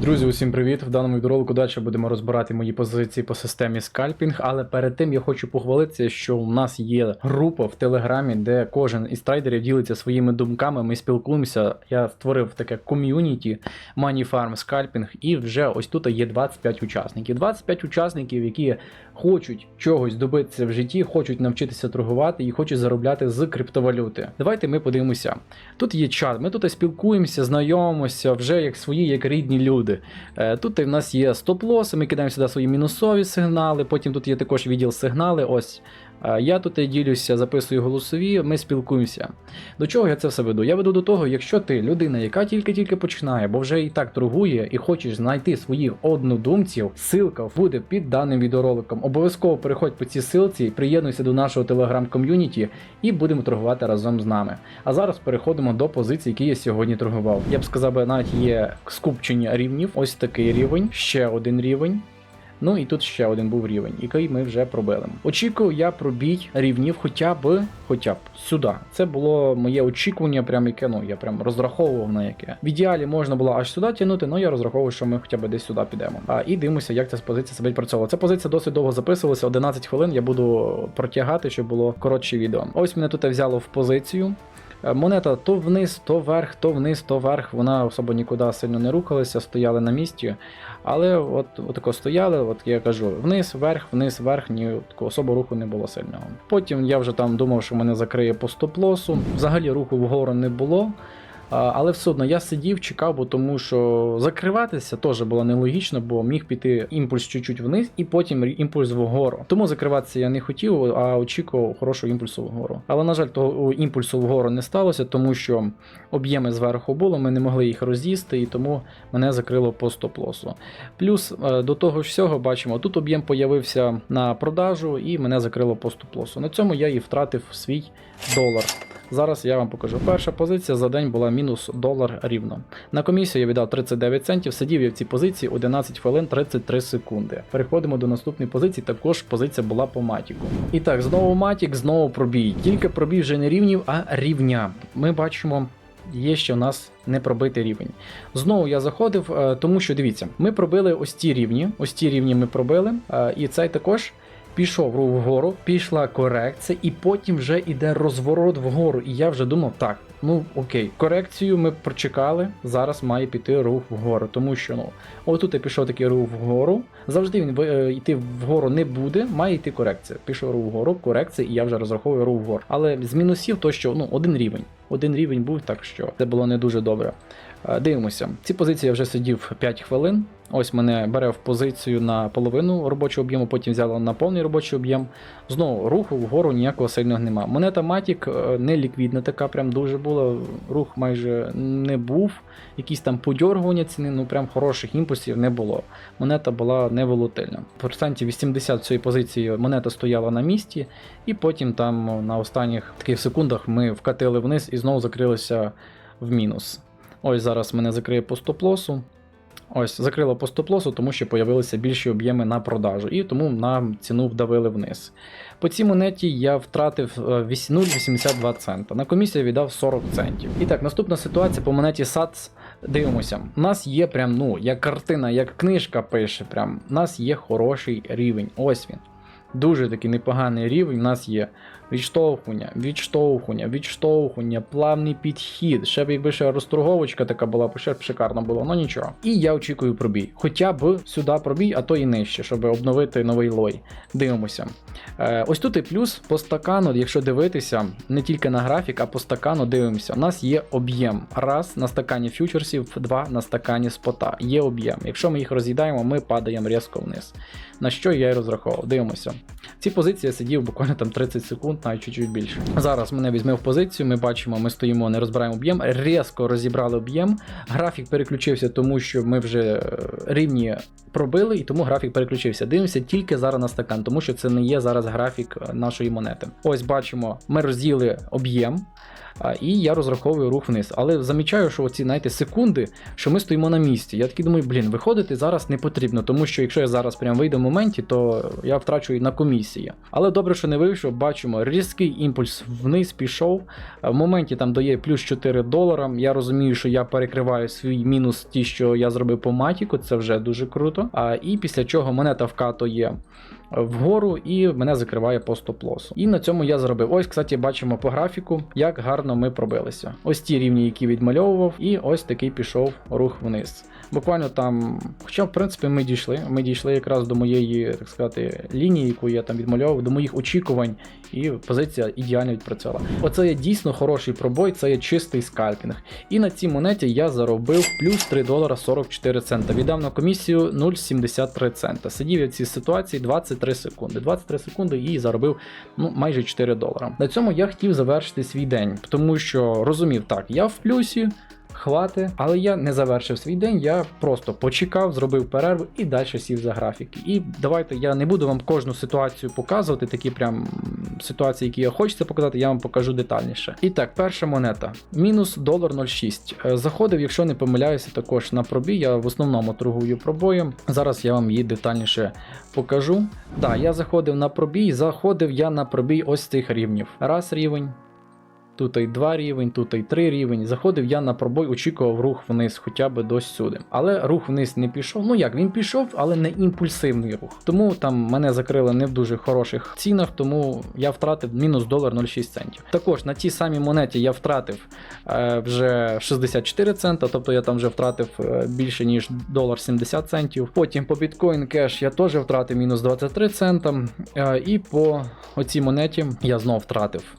Друзі, усім привіт! В даному відеоролику далі будемо розбирати мої позиції по системі скальпінг. Але перед тим я хочу похвалитися, що у нас є група в Телеграмі, де кожен із трейдерів ділиться своїми думками. Ми спілкуємося. Я створив таке ком'юніті Money Farm Scalping, і вже ось тут є 25 учасників. 25 учасників, які хочуть чогось добитися в житті, хочуть навчитися торгувати і хочуть заробляти з криптовалюти. Давайте ми подивимося. Тут є чат, ми тут спілкуємося, знайомимося вже як свої, як рідні люди. Е, Тут в нас є стоп-лоси, ми кидаємо сюди свої мінусові сигнали, потім тут є також відділ сигнали. Ось я тут ділюся, записую голосові, ми спілкуємося. До чого я це все веду? Я веду до того, якщо ти людина, яка тільки-тільки починає, бо вже і так торгує, і хочеш знайти своїх однодумців, ссылка буде під даним відеороликом. Обов'язково переходь по цій ссылці, приєднуйся до нашого телеграм-ком'юніті і будемо торгувати разом з нами. А зараз переходимо до позицій, які я сьогодні торгував. Я б сказав, навіть є скупчення рівнів. Ось такий рівень, ще один рівень. Ну і тут ще один був рівень, який ми вже пробили. Очікую я пробій рівнів хоча б хоча б сюди. Це було моє очікування, прям яке ну я прям розраховував на яке. В ідеалі можна було аж сюди тягнути, але я розраховую, що ми хоча б десь сюди підемо. А і дивимося, як ця позиція себе відпрацьовувала. Ця позиція досить довго записувалася, 11 хвилин. Я буду протягати, щоб було коротше відео. Ось мене тут взяло в позицію. Е, Монета то вниз, то вверх, то вниз, то вверх. Вона особо нікуди сильно не рухалася, стояли на місці. Але от, от тако стояли, от я кажу, вниз, вверх, вниз, вверх, ні особо руху не було сильного. Потім я вже там думав, що мене закриє по стоп-лосу. Взагалі руху вгору не було. Але все одно я сидів, чекав, бо тому що закриватися теж було нелогічно, бо міг піти імпульс чуть-чуть вниз і потім імпульс вгору. Тому закриватися я не хотів, а очікував хорошого імпульсу вгору. Але, на жаль, того імпульсу вгору не сталося, тому що об'єми зверху було, ми не могли їх роз'їсти, і тому мене закрило по стоп-лосу. Плюс е, до того ж всього бачимо, тут об'єм появився на продажу і мене закрило по стоп-лосу. На цьому я і втратив свій долар. Зараз я вам покажу. Перша позиція за день була мінус долар рівно. На комісію я віддав 39 центів, сидів я в цій позиції 11 хвилин 33 секунди. Переходимо до наступної позиції, також позиція була по матіку. І так, знову матік, знову пробій. Тільки пробій вже не рівнів, а рівня. Ми бачимо. Є ще у нас не пробитий рівень. Знову я заходив, е, тому що дивіться, ми пробили ось ці рівні. Ось ці рівні ми пробили, е, і цей також пішов вгору, пішла корекція, і потім вже йде розворот вгору. І я вже думав, так, ну окей, корекцію ми прочекали. Зараз має піти рух вгору, тому що ну отут пішов такий рух вгору. Завжди він е, йти вгору не буде, має йти корекція. Пішов рух вгору, корекція, і я вже розраховую рух вгору. Але з мінусів то, що ну один рівень. Один рівень був, так що це було не дуже добре. Е, Дивимося. Ці позиції я вже сидів 5 хвилин. Ось мене бере в позицію на половину робочого об'єму, потім взяло на повний робочий об'єм. Знову руху вгору ніякого сильного нема. Монета Matic е, не ліквідна, така прям дуже була. Рух майже не був. Якісь там подьоргування ціни, ну прям хороших імпульсів не було. Монета була не волатильна. Процентів 80 цієї позиції монета стояла на місці, і потім там на останніх таких секундах ми вкатили вниз і знову закрилися в мінус. Ось зараз мене закриє по стоп-лосу. Ось, закрило по стоп-лосу, тому що появилися більші об'єми на продажу, і тому нам ціну вдавили вниз. По цій монеті я втратив е, 0,82 цента. На комісію віддав 40 центів. І так, наступна ситуація по монеті SATS. Дивимося. У нас є прям, ну, як картина, як книжка пише, прям, у нас є хороший рівень. Ось він. Дуже такий непоганий рівень. У нас є відштовхування, відштовхування, відштовхування, плавний підхід. Ще б якби ще розторговочка така була, б ще б шикарно було, ну нічого. І я очікую пробій. Хоча б сюди пробій, а то і нижче, щоб обновити новий лой. Дивимося. Е, ось тут і плюс по стакану, якщо дивитися, не тільки на графік, а по стакану дивимося. У нас є об'єм. Раз на стакані фьючерсів, два на стакані спота. Є об'єм. Якщо ми їх роз'їдаємо, ми падаємо різко вниз. На що я і розраховував. Дивимося. Ці позиції я сидів буквально там 30 секунд, навіть чуть-чуть більше. Зараз мене візьме в позицію, ми бачимо, ми стоїмо, не розбираємо об'єм, різко розібрали об'єм. Графік переключився, тому що ми вже е, рівні пробили, і тому графік переключився. Дивимося тільки зараз на стакан, тому що це не є зараз графік е, нашої монети. Ось бачимо, ми розділи об'єм. І я розраховую рух вниз. Але замічаю, що оці, знаєте, секунди, що ми стоїмо на місці. Я такий думаю, блін, виходити зараз не потрібно, тому що якщо я зараз прям вийду в моменті, то я втрачу на комісії. Але добре, що не вийшов, бачимо, різкий імпульс вниз пішов. В моменті там дає плюс 4 долара. Я розумію, що я перекриваю свій мінус, ті, що я зробив по матіку, це вже дуже круто. А, і після чого монета вкатує вгору і мене закриває по стоп-лосу. І на цьому я заробив. Ось, кстати, бачимо по графіку, як гарно ми пробилися. Ось ті рівні, які відмальовував, і ось такий пішов рух вниз. Буквально там, хоча в принципі ми дійшли. Ми дійшли якраз до моєї, так сказати, лінії, яку я там відмальовував, до моїх очікувань, і позиція ідеально відпрацювала. Оце є дійсно хороший пробой, це є чистий скальпінг. І на цій монеті я заробив плюс 3 долара 44 цента. Віддав на комісію 0,73 цента. Сидів я в цій ситуації 23 секунди. 23 секунди і заробив ну, майже 4 долара. На цьому я хотів завершити свій день, тому що розумів так, я в плюсі. Хвати, але я не завершив свій день, я просто почекав, зробив перерву і далі сів за графіки. І давайте я не буду вам кожну ситуацію показувати, такі прям ситуації, які я хочеться показати, я вам покажу детальніше. І так, перша монета. Мінус долар 06. Е, Заходив, якщо не помиляюся, також на пробій. Я в основному торгую пробоєм. Зараз я вам її детальніше покажу. Так, я заходив на пробій, заходив я на пробій ось цих рівнів. Раз рівень. Тут і 2 рівень, тут і 3 рівень. Заходив я на пробой, очікував рух вниз, хоча б до сюди. Але рух вниз не пішов. Ну як, він пішов, але не імпульсивний рух. Тому там мене закрили не в дуже хороших цінах, тому я втратив мінус долар 06 центів. Також на тій самій монеті я втратив е, вже 64 цента, тобто я там вже втратив е, більше ніж долар 70 центів. Потім по Bitcoin Cash я теж втратив мінус 23 цента. Е, і по оцій монеті я знов втратив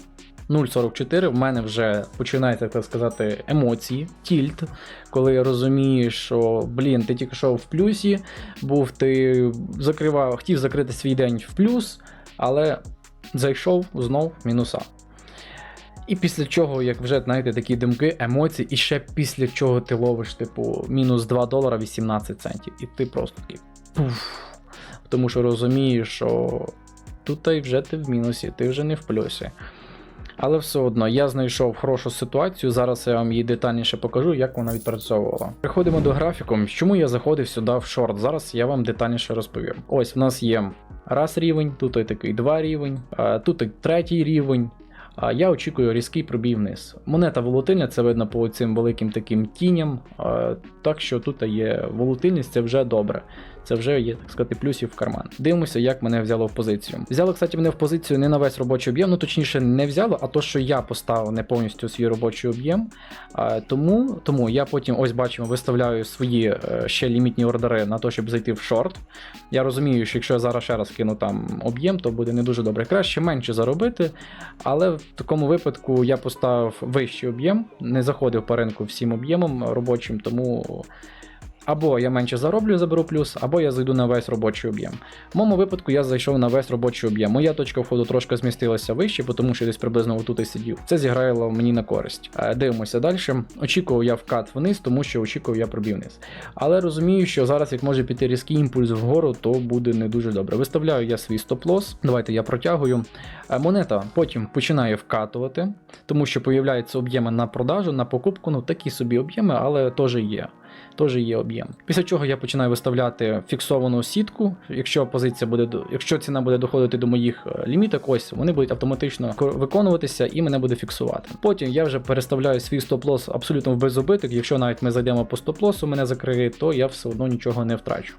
0,44 в мене вже починаються, так сказати, емоції, тільт, коли я розумієш, що блін, ти тільки що в плюсі, був ти закривав, хотів закрити свій день в плюс, але зайшов знов в мінуса. І після чого, як вже знаєте, такі думки, емоції, і ще після чого ти ловиш, типу, мінус 2 долара 18 центів. І ти просто такий пуф. Тому що розумієш, що тут вже ти в мінусі, ти вже не в плюсі. Але все одно я знайшов хорошу ситуацію. Зараз я вам її детальніше покажу, як вона відпрацьовувала. Переходимо до графіку. Чому я заходив сюди в шорт? Зараз я вам детальніше розповім. Ось в нас є раз рівень, тут і такий два рівень, тут і третій рівень. Я очікую різкий пробій вниз. Монета волатильна, це видно по цим великим таким тіням. Так що тут є волатильність, це вже добре. Це вже є, так сказати, плюсів в карман. Дивимося, як мене взяло в позицію. Взяло, кстати, мене в позицію не на весь робочий об'єм, ну точніше, не взяло, а то, що я поставив не повністю свій робочий об'єм. Тому тому я потім, ось бачимо, виставляю свої е, ще лімітні ордери на те, щоб зайти в шорт. Я розумію, що якщо я зараз ще раз кину там об'єм, то буде не дуже добре. Краще менше заробити. Але в такому випадку я поставив вищий об'єм, не заходив по ринку всім об'ємом робочим, тому. Або я менше зароблю, заберу плюс, або я зайду на весь робочий об'єм. В моєму випадку я зайшов на весь робочий об'єм. Моя точка входу трошки змістилася вище, тому що десь приблизно отут і сидів. Це зіграло мені на користь. Е, Дивимося далі. Очікував я вкат вниз, тому що очікував я пробів вниз. Але розумію, що зараз, як може піти різкий імпульс вгору, то буде не дуже добре. Виставляю я свій стоп-лосс. Давайте я протягую. Е, Монета потім починає вкатувати, тому що появляються об'єми на продажу, на покупку. Ну такі собі об'єми, але теж є теж є об'єм. Після чого я починаю виставляти фіксовану сітку. Якщо позиція буде якщо ціна буде доходити до моїх е, ліміток, ось вони будуть автоматично виконуватися і мене буде фіксувати. Потім я вже переставляю свій стоп-лосс абсолютно в безубиток. Якщо навіть ми зайдемо по стоп-лоссу, мене закриє, то я все одно нічого не втрачу.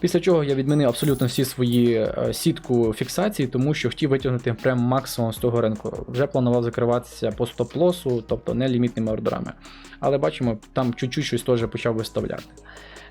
Після чого я відмінив абсолютно всі свої е, сітку фіксації, тому що хотів витягнути прям максимум з того ринку. Вже планував закриватися по стоп-лосу, тобто не лімітними ордерами. Але бачимо, там чуть-чуть щось теж почав виставляти.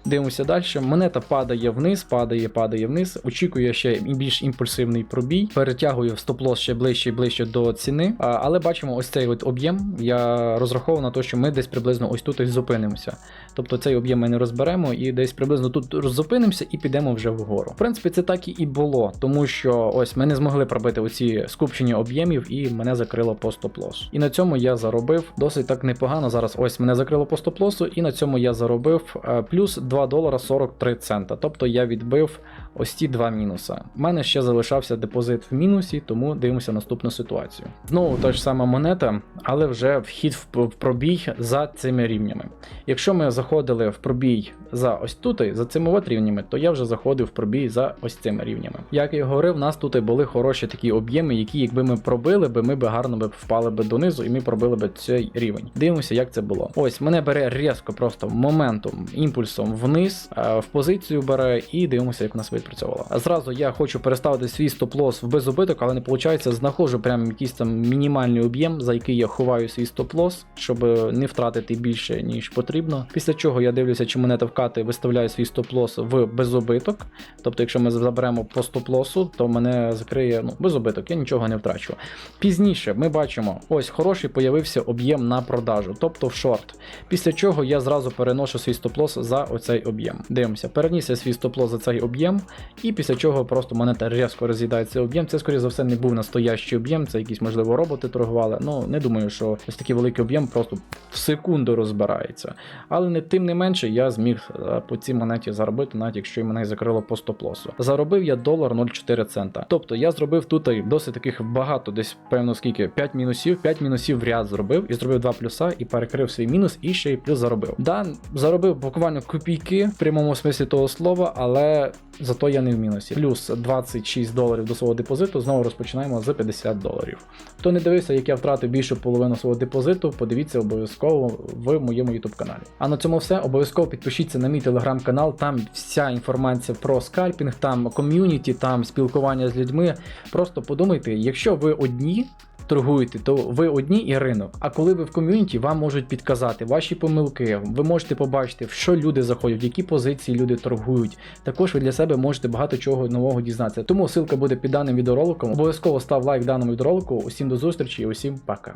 Дивимося далі. Монета падає вниз, падає, падає вниз. Очікує ще більш імпульсивний пробій. Перетягую в стоп-лосс ще ближче і ближче до ціни. Але бачимо ось цей от об'єм. Я розраховував на те, що ми десь приблизно ось тут ось зупинимося. Тобто цей об'єм ми не розберемо і десь приблизно тут зупинимося і підемо вже вгору. В принципі, це так і було, тому що ось ми не змогли пробити оці скупчення об'ємів і мене закрило по стоп-лосу. І на цьому я заробив досить так непогано. Зараз ось мене закрило по стоп-лосу, і на цьому я заробив е, плюс 2 долара 43 цента. Тобто я відбив ось ті два мінуса. У мене ще залишався депозит в мінусі, тому дивимося наступну ситуацію. Знову та ж сама монета, але вже вхід в в пробій за цими рівнями. Якщо ми заходили в пробій за ось тут, за цими от рівнями, то я вже заходив в пробій за ось цими рівнями. Як я і говорив, у нас тут були хороші такі об'єми, які, якби ми пробили би, ми би гарно би впали би донизу, і ми пробили би цей рівень. Дивимося, як це було. Ось мене бере різко, просто моментом, імпульсом вниз, е, в позицію бере, і дивимося, як у нас відпрацьовувало. А зразу я хочу переставити свій стоп-лос в безубиток, але не виходить, знаходжу прям якийсь там мінімальний об'єм, за який я ховаю свій стоп-лос, щоб не втратити більше, ніж потрібно. Після чого я дивлюся, чи монета вкати виставляю свій стоп-лос в безубиток. Тобто, якщо ми заберемо по стоп-лосу, то мене закриє ну, безубиток, я нічого не втрачу. Пізніше ми бачимо, ось хороший появився об'єм на продажу, тобто в шорт. Після чого я зразу переношу свій стоп-лос за оцей об'єм. Дивимося, переніс я свій стоп-лос за цей об'єм, і після чого просто монета різко роз'їдає цей об'єм. Це, скоріше за все, не був настоящий об'єм, це якісь, можливо, роботи торгували. Ну, не думаю, що ось такий великий об'єм просто в секунду розбирається. Але не тим не менше, я зміг е, по цій монеті заробити, навіть якщо мене закрило по стоп-лосу. Заробив я долар 0,4 цента. Тобто я зробив тут досить таких багато, десь певно скільки 5 мінусів, 5 мінусів в ряд зробив і зробив 2 плюса і перекрив свій мінус, і ще й плюс заробив. Да, заробив буквально копійки в прямому смислі того слова, але зато я не в мінусі. Плюс 26 доларів до свого депозиту. Знову розпочинаємо з 50 доларів. Хто не дивився, як я втратив більшу половину свого депозиту, подивіться обов'язково в моєму YouTube каналі. А на цьому все. Обов'язково підпишіться на мій телеграм-канал. Там вся інформація про скальпінг, там ком'юніті, там спілкування з людьми. Просто подумайте, якщо ви одні. Торгуєте, то ви одні і ринок. А коли ви в ком'юніті, вам можуть підказати ваші помилки. Ви можете побачити, в що люди заходять, в які позиції люди торгують. Також ви для себе можете багато чого нового дізнатися. Тому ссылка буде під даним відеороликом. Обов'язково став лайк даному відеоролику. Усім до зустрічі і усім пока.